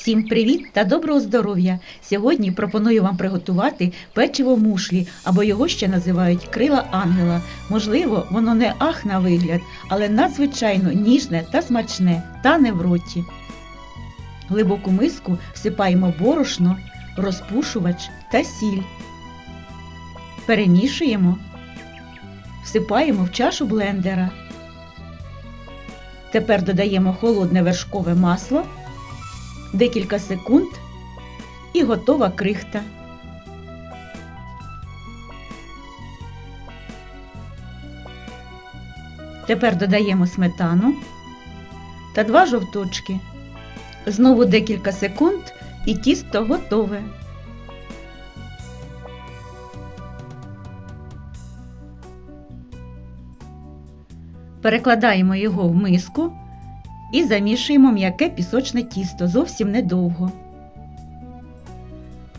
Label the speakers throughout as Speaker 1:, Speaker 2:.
Speaker 1: Всім привіт та доброго здоров'я! Сьогодні пропоную вам приготувати печиво мушлі, або його ще називають крила ангела. Можливо, воно не ах на вигляд, але надзвичайно ніжне та смачне, та не в роті. Глибоку миску всипаємо борошно, розпушувач та сіль. Перемішуємо, всипаємо в чашу блендера. Тепер додаємо холодне вершкове масло декілька секунд і готова крихта. Тепер додаємо сметану та два жовточки. Знову декілька секунд і тісто готове. Перекладаємо його в миску і замішуємо м'яке пісочне тісто зовсім недовго.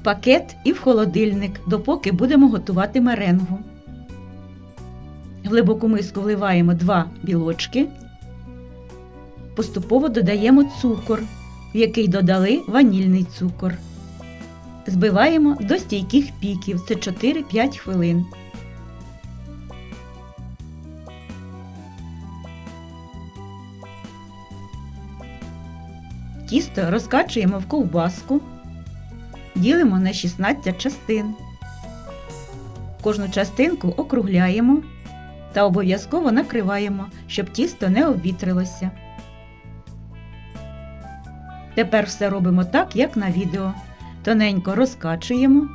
Speaker 1: Пакет і в холодильник, допоки будемо готувати меренгу. В глибоку миску вливаємо 2 білочки. Поступово додаємо цукор, в який додали ванільний цукор. Збиваємо до стійких піків. Це 4-5 хвилин. Тісто розкачуємо в ковбаску, ділимо на 16 частин. Кожну частинку округляємо та обов'язково накриваємо, щоб тісто не обвітрилося. Тепер все робимо так, як на відео. Тоненько розкачуємо,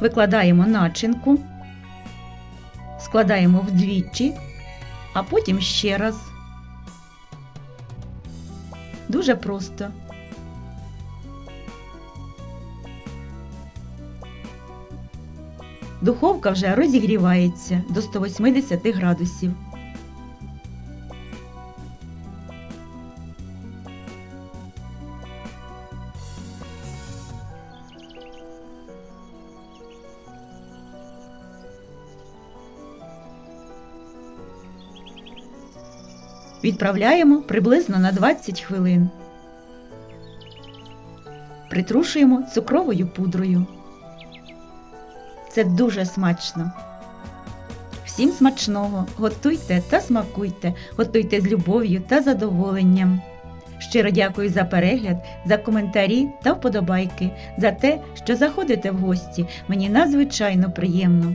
Speaker 1: викладаємо начинку, складаємо вдвічі, а потім ще раз. Дуже просто. Духовка вже розігрівається до 180 градусів. Відправляємо приблизно на 20 хвилин. Притрушуємо цукровою пудрою. Це дуже смачно. Всім смачного! Готуйте та смакуйте, готуйте з любов'ю та задоволенням. Щиро дякую за перегляд, за коментарі та вподобайки, за те, що заходите в гості. Мені надзвичайно приємно.